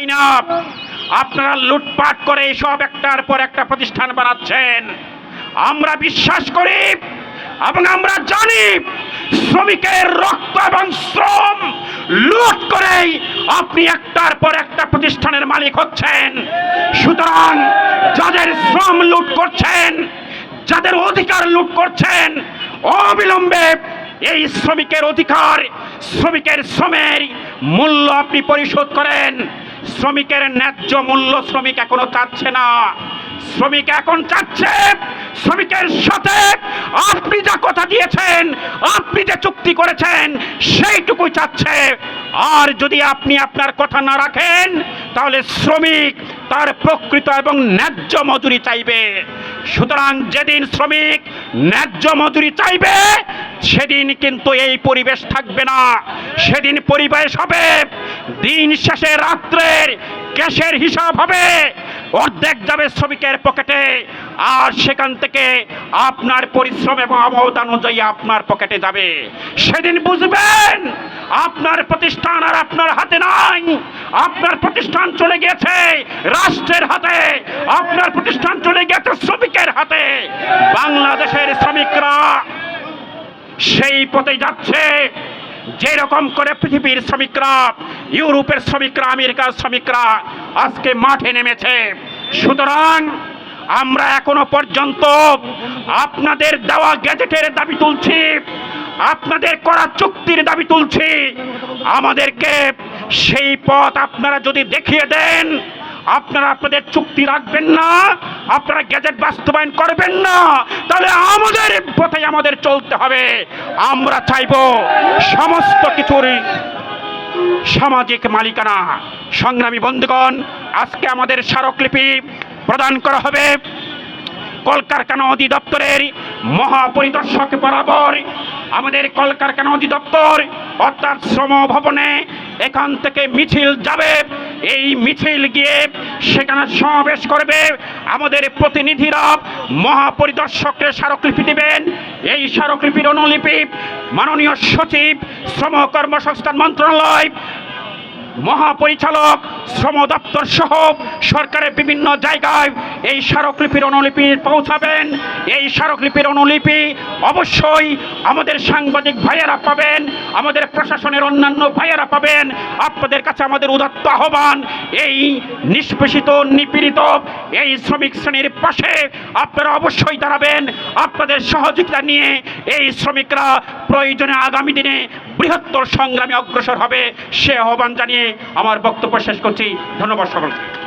চাই আপনারা লুটপাট করে সব একটার পর একটা প্রতিষ্ঠান বানাচ্ছেন। আমরা বিশ্বাস করি এবং আমরা জানি শ্রমিকের রক্ত এবং শ্রম লুট করেই আপনি একটার পর একটা প্রতিষ্ঠানের মালিক হচ্ছেন। সুতরাং যাদের শ্রম লুট করছেন, যাদের অধিকার লুট করছেন, অবিলম্বে এই শ্রমিকের অধিকার, শ্রমিকের শ্রমের মূল্য আপনি পরিশোধ করেন। শ্রমিকের ন্যায্য মূল্য শ্রমিক এখনও চাচ্ছে না। শ্রমিক এখন চাচ্ছে, শ্রমিকের সাথে আপনি যা কথা দিয়েছেন, আপনি যে চুক্তি করেছেন, সেইটুকু চাচ্ছে। আর যদি আপনি আপনার কথা না রাখেন, তাহলে শ্রমিক তার প্রকৃত এবং ন্যায্য মজুরি চাইবে। সুতরাং যেদিন শ্রমিক ন্যায্য মজুরি চাইবে, সেদিন কিন্তু এই পরিবেশ থাকবে না। সেদিন পরিবেশ হবে দিন শেষে রাত্রের গ্যাসের হিসাব হবে। অর্ধেক যাবে শ্রমিকের পকেটে, আর সেখান থেকে আপনার পরিশ্রম এবং অবদান অনুযায়ী আপনার পকেটে যাবে। সেদিন বুঝবেন, আপনার প্রতিষ্ঠান আর আপনার হাতে নাই। আপনার প্রতিষ্ঠান চলে গেছে রাষ্ট্রের হাতে, আপনার প্রতিষ্ঠান চলে গেছে শ্রমিকের হাতে। বাংলাদেশের শ্রমিকরা সেই পথে যাচ্ছে যেরকম করে পৃথিবীর শ্রমিকরা, ইউরোপের শ্রমিকরা, আমেরিকার শ্রমিকরা আজকে মাঠে নেমেছে। সুতরাং আমরা এখনও পর্যন্ত আপনাদের দেওয়া গ্যাজেটের দাবি তুলছি, আপনাদের করা চুক্তির দাবি তুলছি। আমাদেরকে সেই পথ আপনারা যদি দেখিয়ে দেন আপনারা আপনাদের চুক্তি রাখবেন না, আপনারা গ্যাজেট বাস্তবায়ন করবেন না, তাহলে আমাদের পথে আমাদের চলতে হবে। আমরা চাইব সমস্ত কিছুর সামাজিক মালিকানা। সংগ্রামী বন্ধুগণ, আজকে আমাদের স্মারকলিপি প্রদান করা হবে কলকারখানা অধিদপ্তরের মহাপরিদর্শক বরাবর। আমাদের কলকারখানা অধিদপ্তর অর্থাৎ শ্রম ভবনে এখান থেকে মিছিল যাবে। এই মিছিল গিয়ে সেখানে সমাবেশ করবে আমাদের প্রতিনিধিরা, মহাপরিদর্শককে স্মারকলিপি দেবেন। এই স্মারকলিপির অনুলিপি মাননীয় সচিব, শ্রম কর্মসংস্থান মন্ত্রণালয়, মহাপরিচালক, শ্রম দপ্তর সহ সরকারের বিভিন্ন জায়গায় এই স্মারকলিপির অনুলিপি পৌঁছাবেন, এই স্মারকলিপির অনুলিপি অবশ্যই আমাদের সাংবাদিক ভাইয়েরা পাবেন, আমাদের প্রশাসনের অন্যান্য ভাইয়েরা পাবেন, আপনাদের কাছে আমাদের উদাত্ত আহ্বান, এই নিষ্পেষিত, নিপীড়িত, এই শ্রমিক শ্রেণির পাশে আপনারা অবশ্যই দাঁড়াবেন, আপনাদের সহযোগিতা নিয়ে এই শ্রমিকরা প্রয়োজনে আগামী দিনে বৃহত্তর সংগ্রামে অগ্রসর হবে, সে আহ্বান জানিয়ে আমার বক্তব্য শেষ করছি, ধন্যবাদ সকলকে।